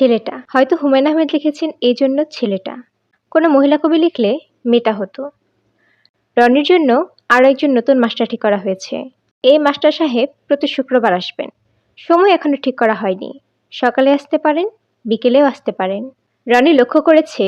ছেলেটা। হয়তো হুমায়ুন আহমেদ লিখেছেন এই জন্য ছেলেটা। কোনো মহিলা কবি লিখলে মেয়েটা হতো। রনির জন্য আরও একজন নতুন মাস্টার ঠিক করা হয়েছে। এই মাস্টার সাহেব প্রতি শুক্রবার আসবেন। সময় এখনও ঠিক করা হয়নি। সকালে আসতে পারেন, বিকেলেও আসতে পারেন। রনি লক্ষ্য করেছে,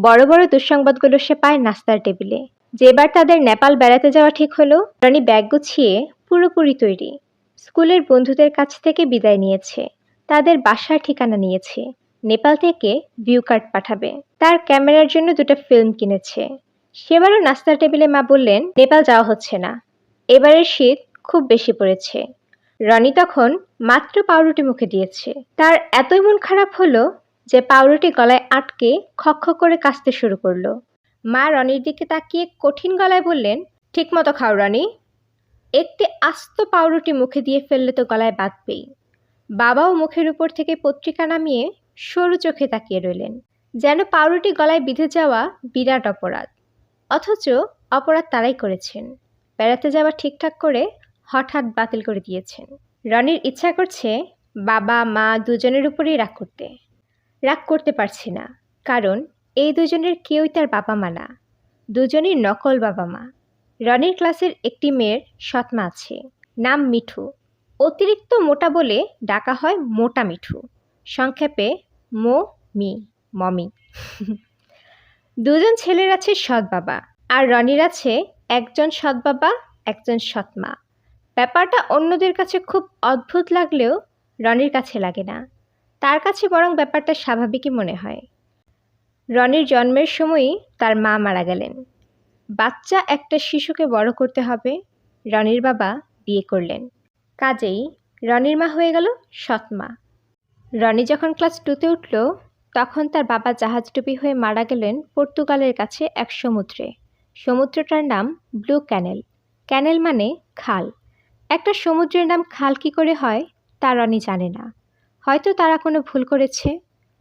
বড় বড় দুঃসংবাদগুলো সে পায় নাস্তার টেবিলে। যেবার তাদের নেপাল বেড়াতে যাওয়া ঠিক হলো, রনি ব্যাগ গুছিয়ে পুরোপুরি তৈরি। স্কুলের বন্ধুদের কাছ থেকে বিদায় নিয়েছে। তাদের বাসার ঠিকানা নিয়েছে। নেপাল থেকে ভিউ কার্ড পাঠাবে। তার ক্যামেরার জন্য দুটো ফিল্ম কিনেছে। সেবারও নাস্তার টেবিলে মা বললেন, নেপাল যাওয়া হচ্ছে না। এবারের শীত খুব বেশি পড়েছে। রনি তখন মাত্র পাউরুটি মুখে দিয়েছে। তার এতই মন খারাপ হলো যে পাউরুটি গলায় আটকে খক্ষ করে কাশতে শুরু করল। মা রনির দিকে তাকিয়ে কঠিন গলায় বললেন, ঠিকমতো খাও রনি। একটি আস্ত পাউরুটি মুখে দিয়ে ফেললে তো গলায় বাঁধবেই। বাবাও মুখের উপর থেকে পত্রিকা নামিয়ে সরু চোখে তাকিয়ে রইলেন, যেন পাউরুটি গলায় বিঁধে যাওয়া বিরাট অপরাধ। অথচ অপরাধ তারাই করেছেন। বেড়াতে যাওয়া ঠিকঠাক করে হঠাৎ বাতিল করে দিয়েছেন। রনির ইচ্ছা করছে বাবা, মা দুজনের উপরেই রাগ করতে। রাগ করতে পারছি না, কারণ এই দুজনের কেউই তার বাবা মা না, দুজনই নকল বাবা মা। রনির ক্লাসের একটি মেয়ের সৎমা আছে, নাম মিঠু। অতিরিক্ত মোটা বলে ডাকা হয় মোটা মিঠু। সংক্ষেপে, মো, মি, মমি। দুজন ছেলের আছে সৎ বাবা আর রনির আছে একজন সৎ বাবা, একজন সৎ মা। ব্যাপারটা অন্যদের কাছে খুব অদ্ভুত লাগলেও রনির কাছে লাগে না। তার কাছে বরং ব্যাপারটা স্বাভাবিকই মনে হয়। রনির জন্মের সময়ই তার মা মারা গেলেন। বাচ্চা একটা শিশুকে বড় করতে হবে, রনির বাবা বিয়ে করলেন। কাজেই রনির মা হয়ে গেল সৎ মা রনি যখন ক্লাস টুতে উঠল, তখন তার বাবা জাহাজডুবি হয়ে মারা গেলেন পর্তুগালের কাছে এক সমুদ্রে। সমুদ্রটার নাম ব্লু ক্যানেল। ক্যানেল মানে খাল। একটা সমুদ্রের নাম খাল কি করে হয়, তা রনি জানে না। হয়তো তারা কোনো ভুল করেছে।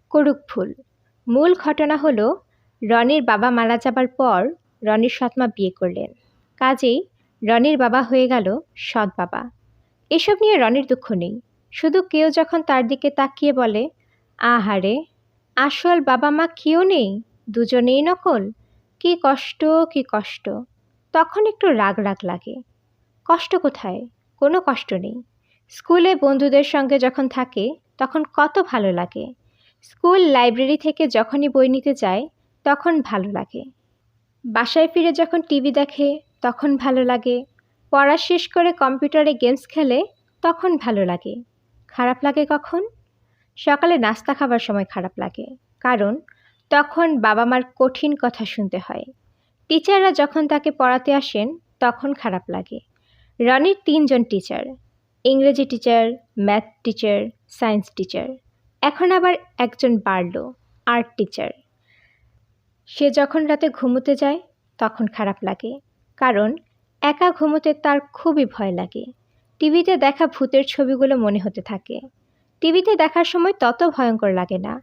করুক ভুল। মূল ঘটনা হলো, রনির বাবা মারা যাবার পর রনির সৎমা বিয়ে করলেন। কাজেই রনির বাবা হয়ে গেল সৎ বাবা। এসব নিয়ে রনির দুঃখ নেই। শুধু কেউ যখন তার দিকে তাকিয়ে বলে, আহারে, আসল বাবা মা কেউ নেই? দুজনেই নকল? কি কষ্ট কি কষ্ট। তখন একটু রাগ রাগ লাগে। কষ্ট কোথায়? কোনো কষ্ট নেই। স্কুলে বন্ধুদের সঙ্গে যখন থাকে, তখন কত ভালো লাগে। স্কুল লাইব্রেরি থেকে যখনই বই নিতে যায়, তখন ভালো লাগে। বাসায় ফিরে যখন টিভি দেখে, তখন ভালো লাগে। পড়া শেষ করে কম্পিউটারে গেমস খেলে তখন ভালো লাগে। খারাপ লাগে কখন? সকালে নাস্তা খাবার সময় খারাপ লাগে। কারণ তখন বাবা মার কঠিন কথা শুনতে হয়। টিচাররা যখন তাকে পড়াতে আসেন, তখন খারাপ লাগে। রনির তিনজন টিচার, ইংরেজি teacher, math teacher, science teacher. এখন আবার একজন বাড়ল, আর্ট টিচার। সে যখন রাতে ঘুমোতে যায়, তখন খারাপ লাগে। কারণ একা ঘুমোতে তার খুবই ভয় লাগে। টিভিতে দেখা ভূতের ছবিগুলো মনে হতে থাকে। টিভিতে দেখার সময় তত ভয়ঙ্কর লাগে না।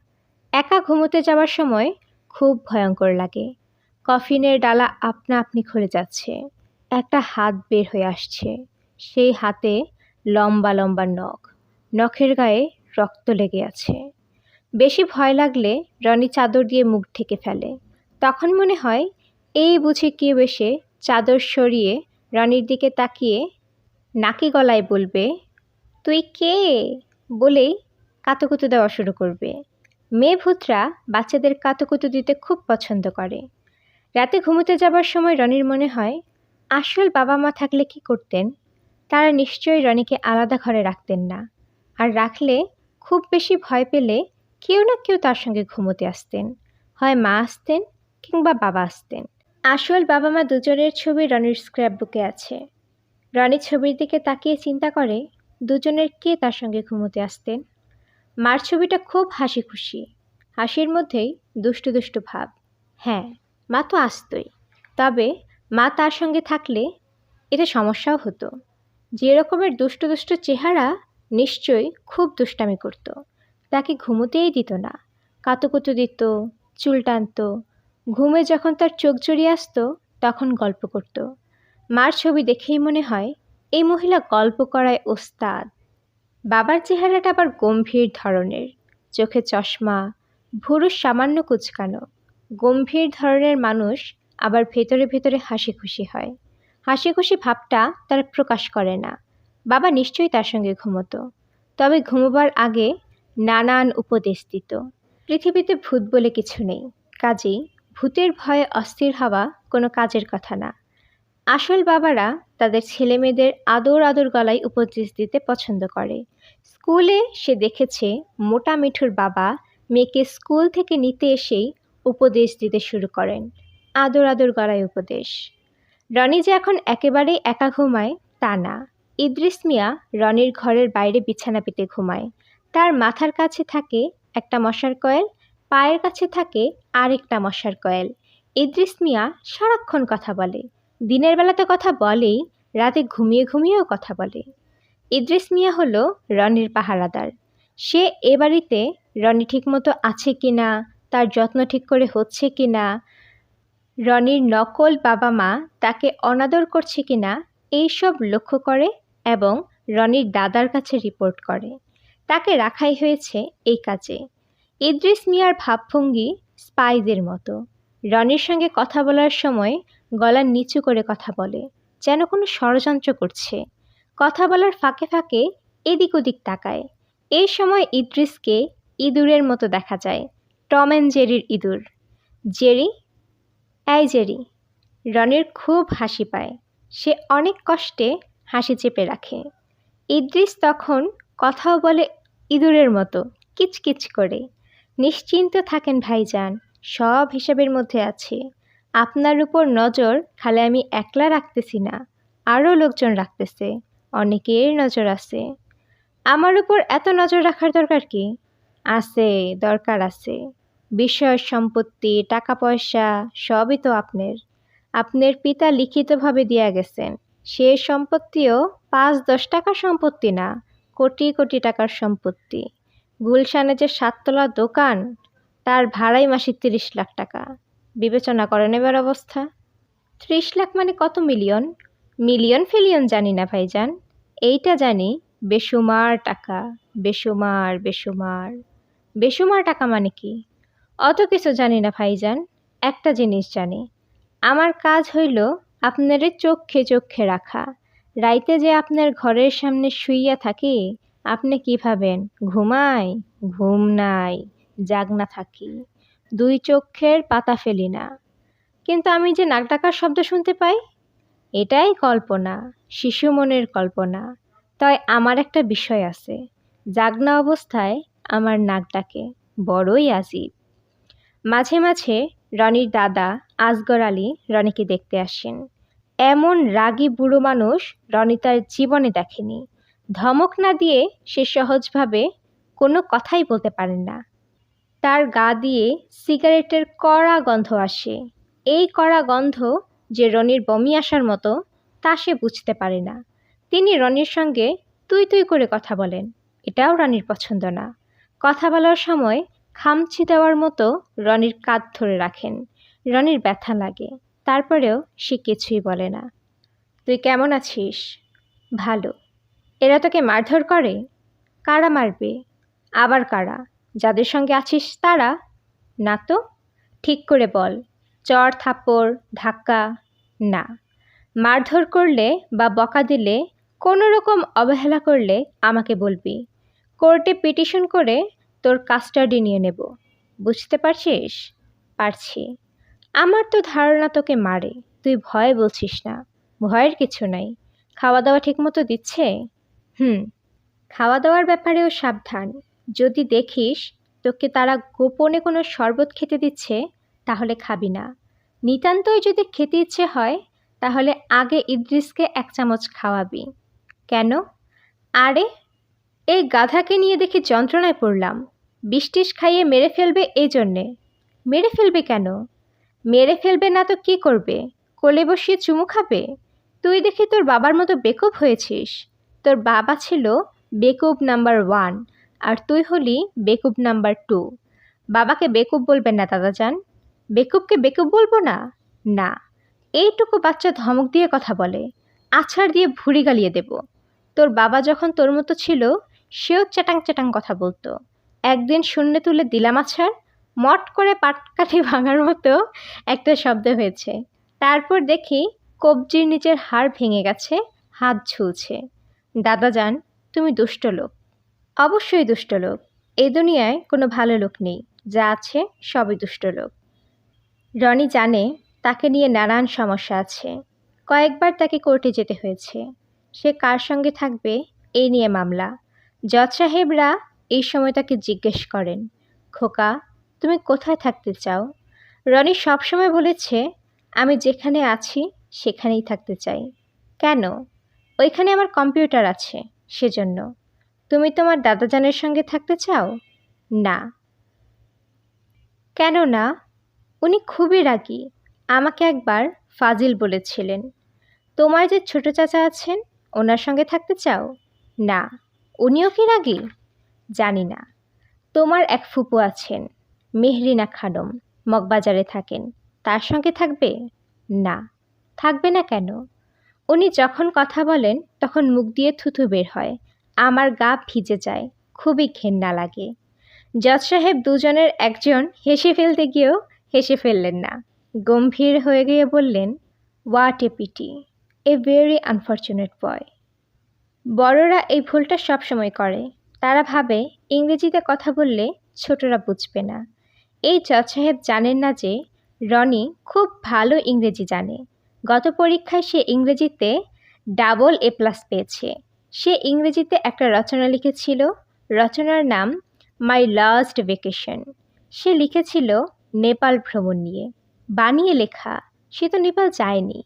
একা ঘুমোতে যাওয়ার সময় খুব ভয়ঙ্কর লাগে। কফিনের ডালা আপনা আপনি খুলে যাচ্ছে। একটা হাত বের হয়ে আসছে। সেই হাতে লম্বা লম্বা নখ। নখের গায়ে রক্ত লেগে আছে। বেশি ভয় লাগলে রনি চাদর দিয়ে মুখ ঢেকে ফেলে। তখন মনে হয়, এই বুঝি কেউ এসে চাদর সরিয়ে রনির দিকে তাকিয়ে নাকি গলায় বলবে, তুই কে? বলেই কাতুকুতু দেওয়া শুরু করবে। মেয়ে ভূতরা বাচ্চাদের কাতুকুতু দিতে খুব পছন্দ করে। রাতে ঘুমোতে যাবার সময় রনির মনে হয়, আসল বাবা মা থাকলে কি করতেন? তারা নিশ্চয়ই রনিকে আলাদা ঘরে রাখতেন না। আর রাখলে খুব বেশি ভয় পেলে কেউ না কেউ তার সঙ্গে ঘুমোতে আসতেন। হয় মা আসতেন কিংবা বাবা আসতেন। আসল বাবা মা দুজনের ছবি রনির স্ক্র্যাপ বুকে আছে। রনি ছবির দিকে তাকিয়ে চিন্তা করে, দুজনের কে তার সঙ্গে ঘুমোতে আসতেন? মার ছবিটা খুব হাসি খুশি হাসির মধ্যেই দুষ্টু দুষ্টু ভাব। হ্যাঁ মা তো আসতই। তবে মা তার সঙ্গে থাকলে এটা সমস্যাও হতো। যে রকমের দুষ্টু দুষ্টু চেহারা নিশ্চয়ই খুব দুষ্টামি করত। তাকে ঘুমোতেই দিত না। কাতুকুতু দিত, চুল টানত ঘুমে যখন তার চোখ জড়িয়ে আসতো, তখন গল্প করত। মার ছবি দেখেই মনে হয়, এই মহিলা গল্প করায় ওস্তাদ। বাবার চেহারাটা আবার গম্ভীর ধরনের। চোখে চশমা, ভুরু সামান্য কুচকানো। গম্ভীর ধরনের মানুষ আবার ভেতরে ভেতরে হাসি খুশি হয়। হাসি খুশি ভাবটা তার প্রকাশ করে না। বাবা নিশ্চয়ই তার সঙ্গে ঘুমতো। তবে ঘুমোবার আগে নানান উপদেশ দিত। পৃথিবীতে ভূত বলে কিছু নেই। কাজেই ভূতের ভয়ে অস্থির হওয়া কোনো কাজের কথা না। আসল বাবারা তাদের ছেলেমেয়েদের আদর আদর গলায় উপদেশ দিতে পছন্দ করে। স্কুলে সে দেখেছে মোটা মিঠুর বাবা মেয়েকে স্কুল থেকে নিতে এসেই উপদেশ দিতে শুরু করেন। আদর আদর গলায় উপদেশ। রনি যে এখন একেবারেই একা ঘুমায়, তা না। ইদ্রিস মিয়া রনির ঘরের বাইরে বিছানা পেতে ঘুমায়। তার মাথার কাছে থাকে একটা মশার কয়েল পায়ের কাছে থাকে আরেকটা মশার কয়েল। ইদ্রিস মিয়া সারাক্ষণ কথা বলে। দিনের বেলাতে কথা বলেই, রাতে ঘুমিয়ে ঘুমিয়েও কথা বলে। ইদ্রিস মিয়া হলো রনির পাহারাদার। সে এ বাড়িতে রনি ঠিকমতো আছে কি না তার যত্ন ঠিক করে হচ্ছে কি না রনির নকল বাবা মা তাকে অনাদর করছে কি না এইসব লক্ষ্য করে এবং রনির দাদার কাছে রিপোর্ট করে। তাকে রাখাই হয়েছে এই কাজে। ইদ্রিস মিয়ার ভাবভঙ্গি স্পাইজের মতো। রনির সঙ্গে কথা বলার সময় গলা নিচু করে কথা বলে, যেন কোনো ষড়যন্ত্র করছে। কথা বলার ফাঁকে ফাঁকে এদিক ওদিক তাকায়। এই সময় ইদ্রিসকে ইঁদুরের মতো দেখা যায়, টম অ্যান্ড জেরির ইঁদুর। জেরি? এই জেরি। রনির খুব হাসি পায়। সে অনেক কষ্টে হাসি চেপে রাখে। ইদ্রিস তখন কথাও বলে ইঁদুরের মতো, কিচকিচ করে। নিশ্চিন্ত থাকেন ভাইজান, সব হিসাবের মধ্যে আছে। আপনার উপর নজর খালি আমি একলা রাখতেছি না, আরও লোকজন রাখতেছে, অনেকের নজর আছে। আমার উপর এত নজর রাখার দরকার কি? আছে, দরকার আছে। বিষয়, সম্পত্তি, টাকা, পয়সা, সবই তো আপনার। আপনার পিতা লিখিতভাবে দিয়া গেছেন, সে সম্পত্তিও পাঁচ দশ টাকার সম্পত্তি না, কোটি কোটি টাকার সম্পত্তি। গুলশানে যে সাততলা দোকান, তার ভাড়াই মাসে তিরিশ লাখ টাকা। বিবেচনা করেন এবার অবস্থা। ত্রিশ লাখ মানে কত মিলিয়ন? মিলিয়ন ফিলিয়ন জানি না, ভাইজান। এইটা জানি, বেসুমার টাকা। বেসুমার বেসুমার। বেসুমার টাকা মানে কি? অত কিছু জানি না, ভাইজান। একটা জিনিস জানি। আমার কাজ হইল আপনারে চোখে চোখে রাখা। রাইতে যে আপনার ঘরের সামনে শুইয়া থাকি আপনি কি ভাবেন? ঘুমাই? ঘুম নাই জাগনা থাকি। দুই চোখের পাতা ফেলি না। কিন্তু আমি যে নাক ডাকার শব্দ শুনতে পাই, এটাই কল্পনা, শিশু মনের কল্পনা। তাই আমার একটা বিষয় আছে। জাগনা অবস্থায় আমার নাক ডাকে বড়ই আজীব। মাঝে মাঝে রনির দাদা আসগর আলী রনিকে দেখতে আসেন। এমন রাগী বুড়ো মানুষ রনি তার জীবনে দেখেনি। ধমক না দিয়ে সে সহজভাবে কোনো কথাই বলতে পারেন না। তার গা দিয়ে সিগারেটের কড়া গন্ধ আসে। এই কড়া গন্ধ যে রনির বমি আসার মতো, তা সে বুঝতে পারে না। তিনি রনির সঙ্গে তুই তুই করে কথা বলেন, এটাও রনির পছন্দ না। কথা বলার সময় খামচি দেওয়ার মতো রনির কাঁধ ধরে রাখেন। রনির ব্যথা লাগে, তারপরেও সে কিছুই বলে না। তুই কেমন আছিস? ভালো। এরা তোকে মারধর করে? কারা মারবে? আবার কারা? যাদের সঙ্গে আছিস তারা? না তো? ঠিক করে বল। চর, থাপ্পড়, ধাক্কা? না। মারধর করলে বা বকা দিলে, কোনো রকম অবহেলা করলে আমাকে বলবি। কোর্টে পিটিশন করে তোর কাস্টাডি নিয়ে নেব। বুঝতে পারছিস? পারছি। আমার তো ধারণা তোকে মারে। তুই ভয় বলছিস না। ভয়ের কিছু নাই। খাওয়া দাওয়া ঠিকমতো দিচ্ছে? হুম খাওয়া দাওয়ার ব্যাপারেও সাবধান। যদি দেখিস তোকে তারা গোপনে কোনো শরবত খেতে দিচ্ছে, তাহলে খাবি না। নিতান্তই যদি খেতে ইচ্ছে হয়, তাহলে আগে ইদ্রিসকে এক চামচ খাওয়াবি। কেন? আরে, এই গাধাকে নিয়ে দেখি যন্ত্রণায় পড়লাম। বৃষ্টিস খাইয়ে মেরে ফেলবে এই জন্যে। মেরে ফেলবে কেন? মেরে ফেলবে না তো কি করবে? কোলে বসিয়ে চুমু খাবে? তুই দেখি তোর বাবার মতো বেকুব হয়েছিস। তোর বাবা ছিল বেকুব নাম্বার ওয়ান আর তুই হলি বেকুব নাম্বার টু। বাবাকে বেকুব বলবেন না দাদা যান বেকুবকে বেকুব বলব না? না। এইটুকু বাচ্চা ধমক দিয়ে কথা বলে, আছাড় দিয়ে ভুড়ি গালিয়ে দেব। তোর বাবা যখন তোর মতো ছিল, সেও চ্যাটাং চ্যাটাং কথা বলতো। একদিন শূন্য তুলে দিলাম আছাড়, মট করে পাটকাঠি ভাঙার মতো একটা শব্দ হয়েছে। তারপর দেখি কবজির নিচের হাড় ভেঙে গেছে, হাত ঝুলছে। দাদা যান, তুমি দুষ্ট লোক। অবশ্যই দুষ্ট লোক। এই দুনিয়ায় কোনো ভালো লোক নেই। যা আছে সবই দুষ্ট লোক। রনি জানে তাকে নিয়ে নানান সমস্যা আছে। কয়েকবার তাকে কোর্টে যেতে হয়েছে। সে কার সঙ্গে থাকবে এই নিয়ে মামলা। জজ সাহেবরা এই সময় তাকে জিজ্ঞেস করেন, খোকা, তুমি কোথায় থাকতে চাও? রনি সবসময় বলেছে, আমি যেখানে আছি সেখানেই থাকতে চাই। কেন? ওইখানে আমার কম্পিউটার আছে, সেজন্য। তুমি তোমার দাদাজানের সঙ্গে থাকতে চাও? না। কেন না উনি খুবই রাগী। আমাকে একবার ফাজিল বলেছিলেন। তোমার যে ছোট চাচা আছেন, ওনার সঙ্গে থাকতে চাও? না। উনিও কি রাগী? জানি না। তোমার এক ফুপু আছেন, মেহরিনা খানম, মগবাজারে থাকেন। তার সঙ্গে থাকবে? না। থাকবে না কেন? উনি যখন কথা বলেন, তখন মুখ দিয়ে থুথু বের হয়। আমার গা ভিজে যায়, খুবই ঘেন্না লাগে। জজ সাহেব দুজনের একজন হেসে ফেলতে গিয়েও হেসে ফেললেন না। গম্ভীর হয়ে গিয়ে বললেন what a pity a very unfortunate boy বড়রা এই ভুলটা সবসময় করে। তারা ভাবে, ইংরেজিতে কথা বললে ছোটরা বুঝবে না। এই জজ সাহেব জানেন না যে রনি খুব ভালো ইংরেজি জানে। গত পরীক্ষায় সে ইংরেজিতে ডাবল এ প্লাস পেয়েছে। সে ইংরেজিতে একটা রচনা লিখেছিল। রচনার নাম মাই লাস্ট ভেকেশন সে লিখেছিল নেপাল ভ্রমণ নিয়ে। বানিয়ে লেখা, সে তো নেপাল যায়নি।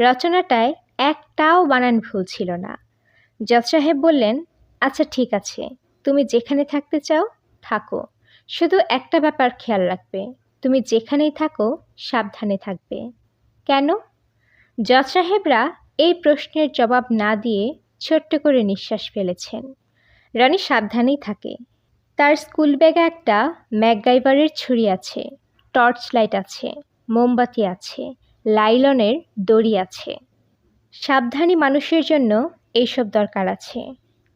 রচনাটায় একটাও বানান ভুল ছিল না। জজ সাহেব বললেন আচ্ছা ঠিক আছে। তুমি যেখানে থাকতে চাও, থাকো। শুধু একটা ব্যাপার খেয়াল রাখবে। তুমি যেখানেই থাকো, সাবধানে থাকবে। কেন? জজ সাহেবরা এই প্রশ্নের জবাব না দিয়ে ছোট্ট করে নিঃশ্বাস ফেলেছেন। রনি সাবধানেই থাকে। তার স্কুল ব্যাগে একটা ম্যাকগাইভারের ছুরি আছে টর্চ লাইট আছে, মোমবাতি আছে, লাইলনের দড়ি আছে। সাবধানী মানুষের জন্য এইসব দরকার আছে।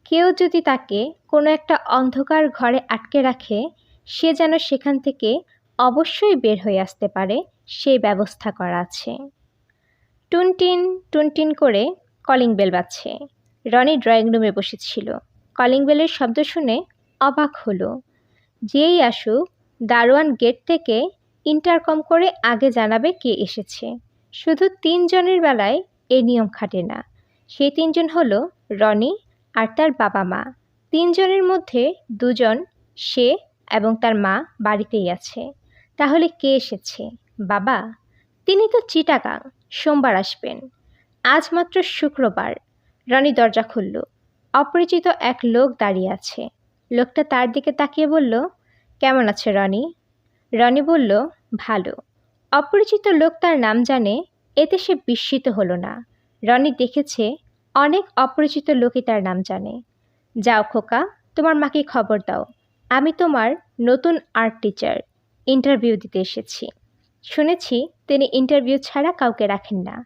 কেউ যদি তাকে কোনো একটা অন্ধকার ঘরে আটকে রাখে, সে যেন সেখান থেকে অবশ্যই বের হয়ে আসতে পারে, সেই ব্যবস্থা করা আছে। টুনটিন টুনটিন করে কলিং বেল বাজছে। রনি ড্রয়িং রুমে বসেছিল। কলিং বেলের শব্দ শুনে অবাক হলো। যেই আসুক, দারোয়ান গেট থেকে ইন্টারকম করে আগে জানাবে কে এসেছে। শুধু তিনজনের বেলায় এই নিয়ম খাটে না। সেই তিনজন হলো রনি আর তার বাবা মা। তিনজনের মধ্যে দুজন সে এবং তার মা বাড়িতেই আছে। তাহলে কে এসেছে? বাবা? তিনি তো চিটাগাং। সোমবার আসবেন। আজ মাত্র শুক্রবার। রনি দরজা খুলল। অপরিচিত এক লোক দাঁড়িয়ে আছে। লোকটা তার দিকে তাকিয়ে বলল, কেমন আছে রনি? রনি বলল, ভালো। অপরিচিত লোক তার নাম জানে, এতে সে বিস্মিত হলো না। রনি দেখেছে, অনেক অপরিচিত লোকই তার নাম জানে। যাও খোকা, তোমার মাকে খবর দাও। আমি তোমার নতুন আর্ট টিচার। ইন্টারভিউ দিতে এসেছি। শুনেছি তিনি ইন্টারভিউ ছাড়া কাউকে রাখেন না।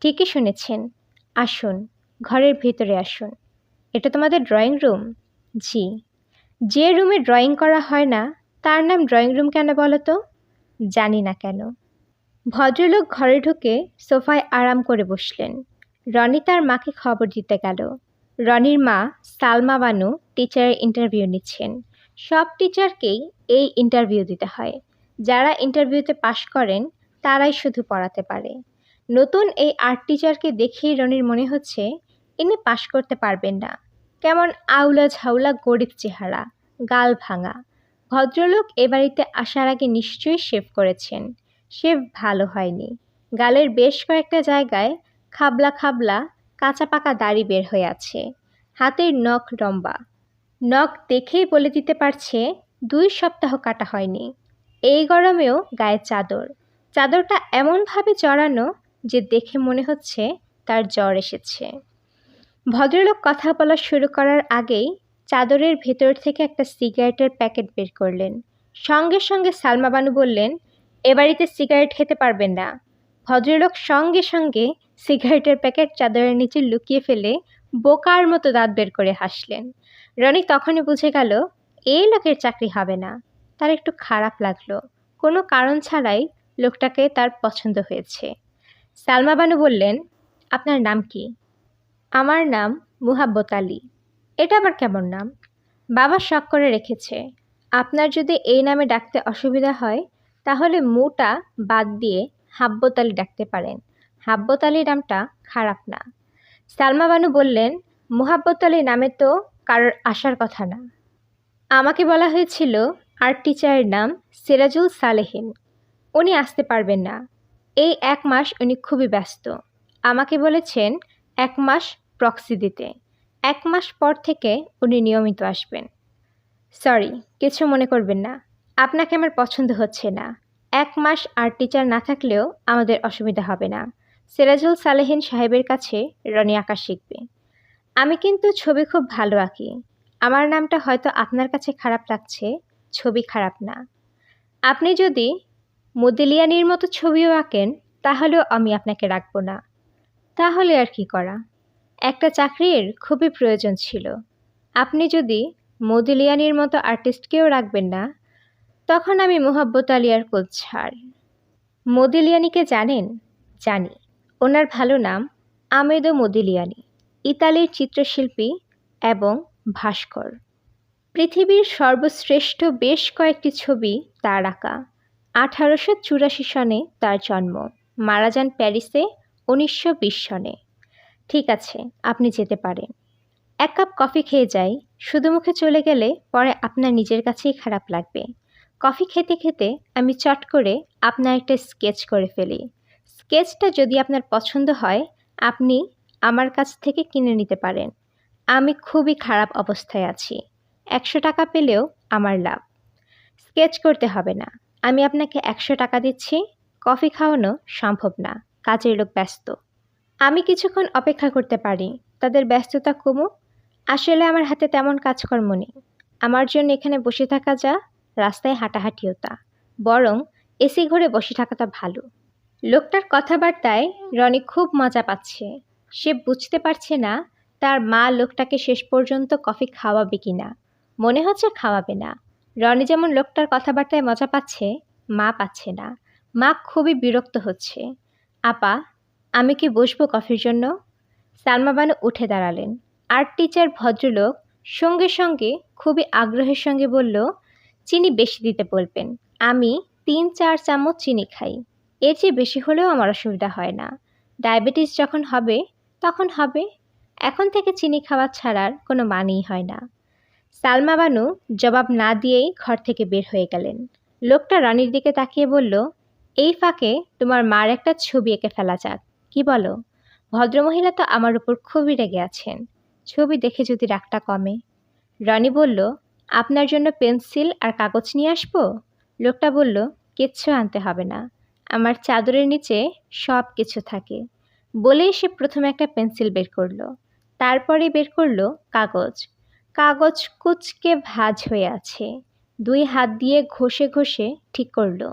ঠিকই শুনেছেন। আসুন, ঘরের ভিতরে আসুন। এটা তোমাদের ড্রয়িং রুম জি। যে রুমে ড্রয়িং করা হয় না, তার নাম ড্রয়িং রুম কেন বলো তো? জানি না কেন। ভদ্রলোক ঘরে ঢুকে সোফায় আরাম করে বসলেন। রনি তার মাকে খবর দিতে গেল। রনির মা সালমা বানু টিচারের ইন্টারভিউ নিচ্ছেন। সব টিচারকেই এই ইন্টারভিউ দিতে হয়। যারা ইন্টারভিউতে পাশ করেন, তারাই শুধু পড়াতে পারে। নতুন এই আর্ট টিচারকে দেখেই রনির মনে হচ্ছে, ইনি পাশ করতে পারবেন না। কেমন আউলা ঝাউলা গরিব চেহারা, গাল ভাঙা। ভদ্রলোক এ বাড়িতে আসার আগে নিশ্চয়ই শেভ করেছেন। শেভ ভালো হয়নি। গালের বেশ কয়েকটা জায়গায় খাবলা খাবলা, কাঁচা পাকা দাড়ি বের হয়ে আছে। হাতের নখ লম্বা। নখ দেখেই বলে দিতে পারছে, দুই সপ্তাহ কাটা হয়নি। এই গরমেও গায়ে চাদর। চাদরটা এমনভাবে জড়ানো যে দেখে মনে হচ্ছে তার জ্বর এসেছে। ভদ্রলোক কথা বলা শুরু করার আগেই চাদরের ভেতর থেকে একটা সিগারেটের প্যাকেট বের করলেন। সঙ্গে সঙ্গে সালমা বানু বললেন, এ বাড়িতে সিগারেট খেতে পারবেন না। ভদ্রলোক সঙ্গে সঙ্গে সিগারেটের প্যাকেট চাদরের নিচে লুকিয়ে ফেলে বোকার মতো দাঁত বের করে হাসলেন। রনি তখনই বুঝে গেল, এই লোকের চাকরি হবে না। তার একটু খারাপ লাগল। কোনো কারণ ছাড়াই লোকটাকে তার পছন্দ হয়েছে। সালমা বানু বললেন, আপনার নাম কি? আমার নাম মুহাব্বত আলী। এটা আবার কেমন নাম? বাবা শখ করে রেখেছে। আপনার যদি এই নামে ডাকতে অসুবিধা হয়, তাহলে মুটা বাদ দিয়ে হাব্বত আলী ডাকতে পারেন। হাব্বত নামটা খারাপ না। সালমা বানু বললেন, মুহাব্বত আলী নামে তো কারোর আসার কথা না। আমাকে বলা হয়েছিল আর্ট টিচারের নাম সিরাজুল সালেহিন। উনি আসতে পারবেন না। এই এক মাস উনি খুবই ব্যস্ত। আমাকে বলেছেন এক মাস প্রক্সি দিতে। এক মাস পর থেকে উনি নিয়মিত আসবেন। সরি কিছু মনে করবেন না। আপনাকে আমার পছন্দ হচ্ছে না। এক মাস আর টিচার না থাকলেও আমাদের অসুবিধা হবে না। সিরাজুল সালেহিন সাহেবের কাছে রনি আঁকা শিখবে। আমি কিন্তু ছবি খুব ভালো আঁকি। আমার নামটা হয়তো আপনার কাছে খারাপ লাগছে। ছবি খারাপ না। আপনি যদি মোদিলিয়ানির মতো ছবিও আঁকেন, তাহলেও আমি আপনাকে রাখব না। তাহলে আর কি করা? একটা চাকরির খুবই প্রয়োজন ছিল। আপনি যদি মোদিলিয়ানির মতো আর্টিস্টকেও রাখবেন না, তখন আমি মোহাব্বত আলিয়ার কোচ ছাড় মোদিলিয়ানিকে জানেন? জানি। ওনার ভালো নাম আমেদো মোদিলিয়ানি, ইতালির চিত্রশিল্পী এবং ভাস্কর। পৃথিবীর সর্বশ্রেষ্ঠ বেশ কয়েকটি ছবি তার আঁকা। আঠারোশো চুরাশি সনে তার জন্ম। মারা যান প্যারিসে উনিশশো বিশ সনে। ঠিক আছে, আপনি যেতে পারেন। এক কাপ কফি খেয়ে যাই। শুধু মুখে চলে গেলে পরে আপনার নিজের কাছেই খারাপ লাগবে। কফি খেতে খেতে আমি চট করে আপনার একটা স্কেচ করে ফেলি। স্কেচটা যদি আপনার পছন্দ হয়, আপনি আমার কাছ থেকে কিনে নিতে পারেন। আমি খুবই খারাপ অবস্থায় আছি। একশো টাকা পেলেও আমার লাভ। স্কেচ করতে হবে না। আমি আপনাকে একশো টাকা দিচ্ছি। কফি খাওয়ানো সম্ভব না। কাজের লোক ব্যস্ত। আমি কিছুক্ষণ অপেক্ষা করতে পারি। তাদের ব্যস্ততা কমুক। আসলে আমার হাতে তেমন কাজকর্ম নেই। আমার জন্য এখানে বসে থাকা যা রাস্তায় হাঁটাহাঁটিও তা বরং এসি ঘরে বসে থাকাটা ভালো। লোকটার কথাবার্তায় রনি খুব মজা পাচ্ছে। সে বুঝতে পারছে না তার মা লোকটাকে শেষ পর্যন্ত কফি খাওয়াবে কি না মনে হচ্ছে খাওয়াবে না। রনি যেমন লোকটার কথাবার্তায় মজা পাচ্ছে, মা পাচ্ছে না। মা খুবই বিরক্ত হচ্ছে। আপা, আমি কি বসবো কফির জন্য? সালমা বানু উঠে দাঁড়ালেন। আর্ট টিচার ভদ্রলোক সঙ্গে সঙ্গে খুবই আগ্রহের সঙ্গে বলল, চিনি বেশি দিতে বলবেন। আমি তিন চার চামচ চিনি খাই। এর চেয়ে বেশি হলেও আমার অসুবিধা হয় না। ডায়াবেটিস যখন হবে, তখন হবে। এখন থেকে চিনি খাওয়া ছাড়ার কোনো মানেই হয় না। সালমা বানু জবাব না দিয়েই ঘর থেকে বের হয়ে গেলেন। লোকটা রানীর দিকে তাকিয়ে বলল, এই ফাঁকে তোমার মার একটা ছবি এঁকে ফেলা যাক। কি বলো? ভদ্রমহিলা তো আমার উপর খুবই রেগে আছেন। ছবি দেখে যদি রাগটা কমে? রনি বলল, আপনার জন্য পেন্সিল আর কাগজ নিয়ে আসব? লোকটা বলল, কিচ্ছু আনতে হবে না। আমার চাদরের নিচে সব কিছু থাকে। বলেই সে প্রথমে একটা পেন্সিল বের করল। তারপরে বের করল কাগজ। কাগজ কুচকে ভাজ হয়ে আছে। দুই হাত দিয়ে ঘষে ঘষে ঠিক করল।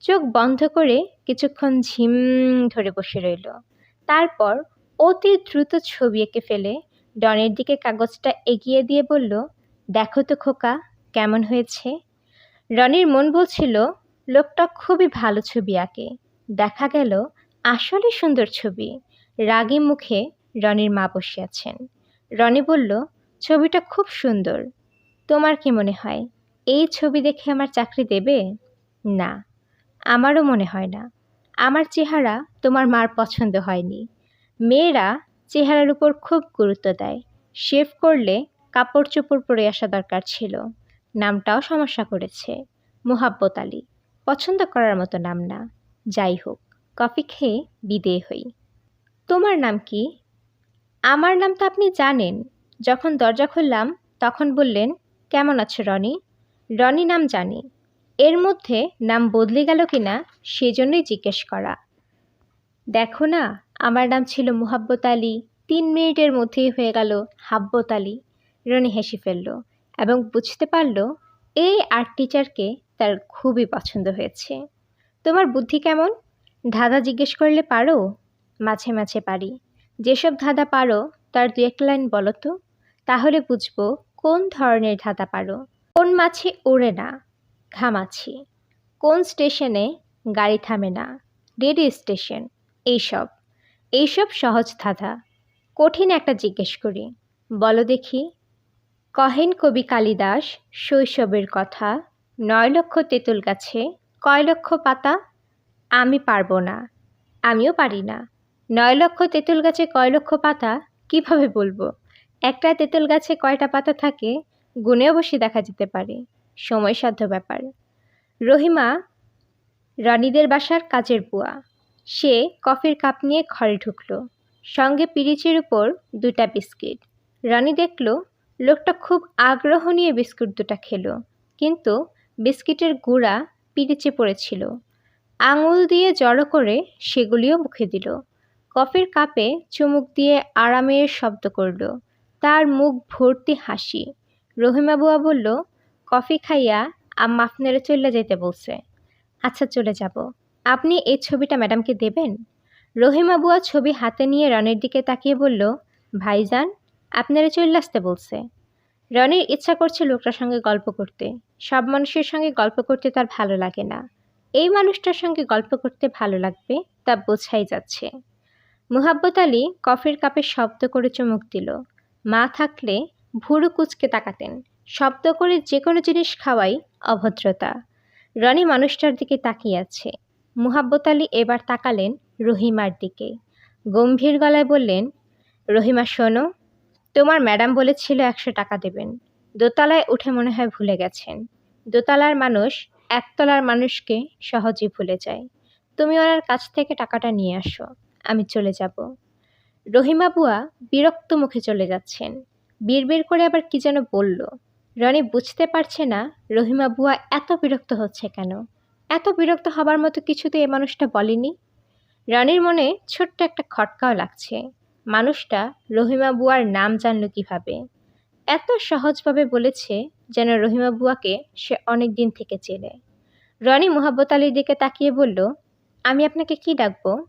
চোখ বন্ধ করে কিছুক্ষণ ঝিম ধরে বসে রইল। তারপর অতি দ্রুত ছবি এঁকে ফেলে ডনের দিকে কাগজটা এগিয়ে দিয়ে বলল, দেখো তো খোকা, কেমন হয়েছে? রনির মন বলছিল, লোকটা খুবই ভালো ছবি আঁকে। দেখা গেল আসলে সুন্দর ছবি। রাগী মুখে রনির মা বসে আছেন। রনি বলল ছবিটা খুব সুন্দর। তোমার কি মনে হয়, এই ছবি দেখে আমার চাকরি দেবে? না, আমারও মনে হয় না। আমার চেহারা তোমার মার পছন্দ হয়নি। মেয়েরা চেহারার উপর খুব গুরুত্ব দেয়। শেভ করলে কাপড় চোপড় পরে আসা দরকার ছিল। নামটাও সমস্যা করেছে। মোহাব্বত আলী, পছন্দ করার মতো নাম না। যাই হোক, কফি খেয়ে বিদেয় হই। তোমার নাম কি? আমার নাম তো আপনি জানেন। যখন দরজা খুললাম, তখন বললেন, কেমন আছো রনি? রনি নাম জানি। এর মধ্যে নাম বদলে গেল কি না সেজন্যই জিজ্ঞেস করা। দেখো না, আমার নাম ছিল মোহাব্বত আলী। তিন মিনিটের মধ্যেই হয়ে গেল হাব্বত আলী। রনি হেসে ফেলল এবং বুঝতে পারল, এই আর্ট টিচারকে তার খুবই পছন্দ হয়েছে। তোমার বুদ্ধি কেমন? ধাঁধা জিজ্ঞেস করলে পারো? মাঝে মাঝে পারি। যেসব ধাঁধা পারো, তার দু এক লাইন বলো তো। তাহলে বুঝব কোন ধরনের ধাঁধা পারো। কোন মাছি ওড়ে না ঘামাছি কোন স্টেশনে গাড়ি থামে না রেডিও স্টেশন, এইসব। এইসব সহজ ধাঁধা। কঠিন একটা জিজ্ঞেস করি। বলো দেখি। কহেন কবি কালিদাস শৈশবের কথা, নয় লক্ষ তেঁতুল গাছে কয় লক্ষ পাতা? আমি পারব না, আমিও পারি না। নয় লক্ষ তেঁতুল গাছে কয় লক্ষ পাতা? কীভাবে বলব? একটা তেঁতুল গাছে কয়টা পাতা থাকে, গুণেও বসে দেখা যেতে পারে। সময়সাধ্য ব্যাপার। রহিমা, রনিদের বাসার কাজের বুয়া। সে কফির কাপ নিয়ে ঘরে ঢুকলো। সঙ্গে পিরিচের উপর দুটা বিস্কিট। রনি দেখল, লোকটা খুব আগ্রহ নিয়ে বিস্কুট দুটা খেলো। কিন্তু বিস্কিটের গুঁড়া পিরিচে পড়েছিল। আঙুল দিয়ে জড়ো করে সেগুলিও মুখে দিল। কফির কাপে চুমুক দিয়ে আরামের শব্দ করল। তার মুখ ভর্তি হাসি। রহিমা বুয়া বলল, কফি খাইয়া আম্মা আপনারা চলে যেতে বলছে। আচ্ছা চলে যাব। আপনি এই ছবিটা ম্যাডামকে দেবেন? রহিমা বুয়া ছবি হাতে নিয়ে রনের দিকে তাকিয়ে বলল, ভাইজান, আপনারা চলে আসতে বলছে। রনির ইচ্ছা করছে লোকটার সঙ্গে গল্প করতে। সব মানুষের সঙ্গে গল্প করতে তার ভালো লাগে না। এই মানুষটার সঙ্গে গল্প করতে ভালো লাগবে তা বোঝাই যাচ্ছে। মুহাব্বত আলী কফির কাপে শব্দ করে চুমুক দিল। মা থাকলে ভুরু কুচকে তাকাতেন। শব্দ করে যে কোনো জিনিস খাওয়াই অভদ্রতা। রনি মানুষটার দিকে তাকিয়ে আছে। মুহাব্বত আলী এবার তাকালেন রহিমার দিকে। গম্ভীর গলায় বললেন, রহিমা, শোনো, তোমার ম্যাডাম বলেছিল একশো টাকা দেবেন। দোতলায় উঠে মনে হয় ভুলে গেছেন। দোতলার মানুষ একতলার মানুষকে সহজেই ভুলে যায়। তুমি ওনার কাছ থেকে টাকাটা নিয়ে আসো। আমি চলে যাব। রহিমা বুয়া বিরক্ত মুখে চলে যাচ্ছেন। বিড়বিড় করে আবার কি যেন বলল। রনি বুঝতে পারছে না রহিমা বুয়া এত বিরক্ত হচ্ছে কেন? এত বিরক্ত হবার মতো কিছু তো এ মানুষটা বলেনি? রনির মনে ছোট্ট একটা খটকাও লাগছে। মানুষটা রহিমা বুয়ার নাম জানল কীভাবে? এত সহজভাবে বলেছে যেন রহিমা বুয়াকে সে অনেক দিন থেকে চেনে। রনি মোহাব্বত আলীর দিকে তাকিয়ে বলল, আমি আপনাকে কি ডাকবো?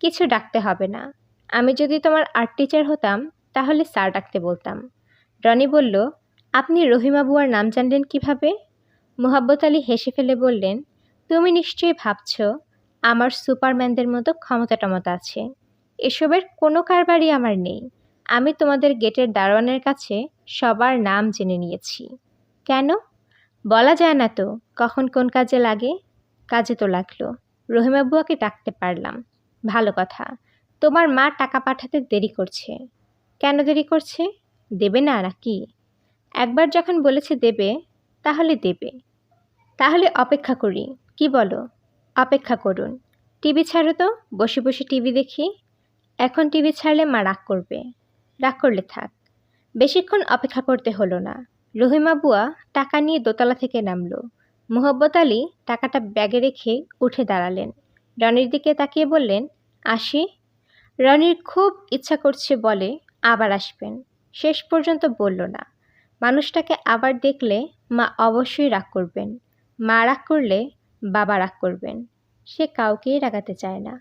কিছু ডাকতে হবে না। আমি যদি তোমার আর্ট টিচার হতাম, তাহলে স্যার ডাকতে বলতাম। রনি বলল, আপনি রহিমা বুয়ার নাম জানলেন কীভাবে? মোহাব্বত আলী হেসে ফেলে বললেন, তুমি নিশ্চয়ই ভাবছ, আমার সুপারম্যানদের মতো ক্ষমতা টমতা আছে। এসবের কোনো কারবারই আমার নেই। আমি তোমাদের গেটের দারোয়ানের কাছে সবার নাম জেনে নিয়েছি। কেন? বলা যায় না তো, কখন কোন কাজে লাগে? কাজে তো লাগল। রহিমা বুয়াকে ডাকতে পারলাম। ভালো কথা। তোমার মা টাকা পাঠাতে দেরি করছে। কেন দেরি করছে? দেবে না নাকি? একবার যখন বলেছে দেবে, তাহলে দেবে। তাহলে অপেক্ষা করি, কি বলো? অপেক্ষা করুন। টিভি ছাড়ো তো, বসে বসে টিভি দেখি। এখন টিভি ছাড়লে মা রাগ করবে। রাগ করলে থাক। বেশিক্ষণ অপেক্ষা করতে হলো না। রহিমা বুয়া টাকা নিয়ে দোতলা থেকে নামলো। মোহব্বত আলী টাকাটা ব্যাগে রেখে উঠে দাঁড়ালেন। রনির দিকে তাকিয়ে বললেন, আসি রনির খুব ইচ্ছা করছে বলে আবার আসবেন। শেষ পর্যন্ত বলল না। মানুষটাকে আবার দেখলে মা অবশ্যই রাগ করবেন। মা রাগ করলে বাবা রাগ করবেন। সে কাউকেই রাগাতে চায় না।